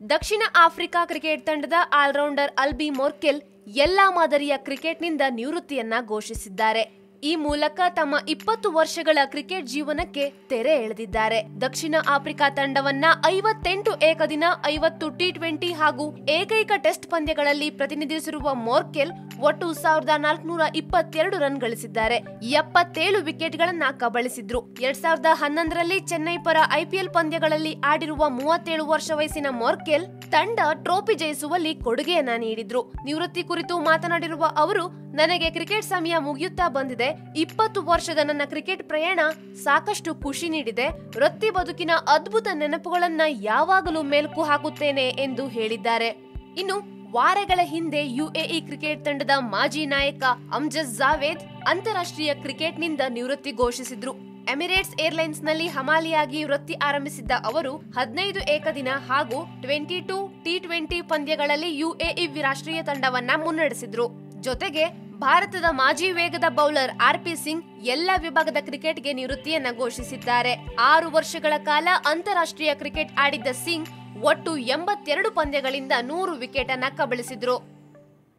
ದಕ್ಷಿಣ Africa cricket ತಂಡದ allrounder Albie Morkel ಎಲ್ಲಾ ಮಾದರಿಯ ಕ್ರಿಕೆಟ್ನಿಂದ ನಿವೃತ್ತಿಯನ್ನ ಘೋಷಿಸಿದ್ದಾರೆ. ಈ ಮೂಲಕ ತಮ್ಮ ಇಪ್ಪತ್ತು ವರ್ಷಗಳ ಕ್ರಿಕೆಟ್ ಜೀವನಕ್ಕೆ ತೆರೆ ಎಳೆದಿದ್ದಾರೆ. ದಕ್ಷಿಣ ಆಫ್ರಿಕಾ ತಂಡವನ್ನ ಐವತ್ತೆಂಟು ಏಕದಿನ, ಐವತ್ತು ಟಿ ಟ್ವೆಂಟಿ ಹಾಗೂ ಏಕೈಕ ಟೆಸ್ಟ್ ಪಂದ್ಯಗಳಲ್ಲಿ ಪ್ರತಿನಿಧಿಸಿರುವ ಮೋರ್ಕೆಲ್ ಒಟ್ಟು ಸಾವಿರದ ನಾಲ್ಕುನೂರ ಇಪ್ಪತ್ತೆರಡು ರನ್ ಗಳಿಸಿದ್ದಾರೆ. ಎಪ್ಪತ್ತೇಳು ವಿಕೆಟ್ಗಳನ್ನ ಕಬಳಿಸಿದ್ರು. ಎರಡ್ ಸಾವಿರದ ಹನ್ನೊಂದರಲ್ಲಿ ಚೆನ್ನೈ ಪರ ಐಪಿಎಲ್ ಪಂದ್ಯಗಳಲ್ಲಿ ಆಡಿರುವ ಮೂವತ್ತೇಳು ವರ್ಷ ವಯಸ್ಸಿನ ಮೋರ್ಕೆಲ್ ತಂಡ ಟ್ರೋಫಿ ಜಯಿಸುವಲ್ಲಿ ಕೊಡುಗೆಯನ್ನ ನೀಡಿದ್ರು. ನಿವೃತ್ತಿ ಕುರಿತು ಮಾತನಾಡಿರುವ ಅವರು ನನಗೆ ಕ್ರಿಕೆಟ್ ಸಮಯ ಮುಗಿಯುತ್ತಾ ಬಂದಿದೆ. ಇಪ್ಪತ್ತು ವರ್ಷದ ನನ್ನ ಕ್ರಿಕೆಟ್ ಪ್ರಯಾಣ ಸಾಕಷ್ಟು ಖುಷಿ ನೀಡಿದೆ. ವೃತ್ತಿ ಬದುಕಿನ ಅದ್ಭುತ ನೆನಪುಗಳನ್ನ ಯಾವಾಗಲೂ ಮೆಲುಕು ಹಾಕುತ್ತೇನೆ ಎಂದು ಹೇಳಿದ್ದಾರೆ. ಇನ್ನು ವಾರಗಳ ಹಿಂದೆ ಯುಎಇ ಕ್ರಿಕೆಟ್ ತಂಡದ ಮಾಜಿ ನಾಯಕ ಅಮ್ಜದ್ ಜಾವೇದ್ ಅಂತಾರಾಷ್ಟ್ರೀಯ ಕ್ರಿಕೆಟ್ನಿಂದ ನಿವೃತ್ತಿ ಘೋಷಿಸಿದ್ರು. ಎಮಿರೇಟ್ಸ್ ಏರ್ಲೈನ್ಸ್ನಲ್ಲಿ ಹಮಾಲಿಯಾಗಿ ವೃತ್ತಿ ಆರಂಭಿಸಿದ್ದ ಅವರು ಹದಿನೈದು ಏಕದಿನ ಹಾಗೂ ಟ್ವೆಂಟಿ ಟೂ ಟಿ ಟ್ವೆಂಟಿ ಪಂದ್ಯಗಳಲ್ಲಿ ಯುಎಇ ರಾಷ್ಟ್ರೀಯ ತಂಡವನ್ನ ಮುನ್ನಡೆಸಿದ್ರು. ಜೊತೆಗೆ ಭಾರತದ ಮಾಜಿ ವೇಗದ ಬೌಲರ್ ಆರ್ ಪಿ ಸಿಂಗ್ ಎಲ್ಲ ವಿಭಾಗದ ಕ್ರಿಕೆಟ್ಗೆ ನಿವೃತ್ತಿಯನ್ನ ಘೋಷಿಸಿದ್ದಾರೆ. ಆರು ವರ್ಷಗಳ ಕಾಲ ಅಂತಾರಾಷ್ಟ್ರೀಯ ಕ್ರಿಕೆಟ್ ಆಡಿದ್ದ ಸಿಂಗ್ ಒಟ್ಟು ಎಂಬತ್ತೆರಡು ಪಂದ್ಯಗಳಿಂದ ನೂರು ವಿಕೆಟ್ ಅನ್ನ ಕಬಳಿಸಿದ್ರು.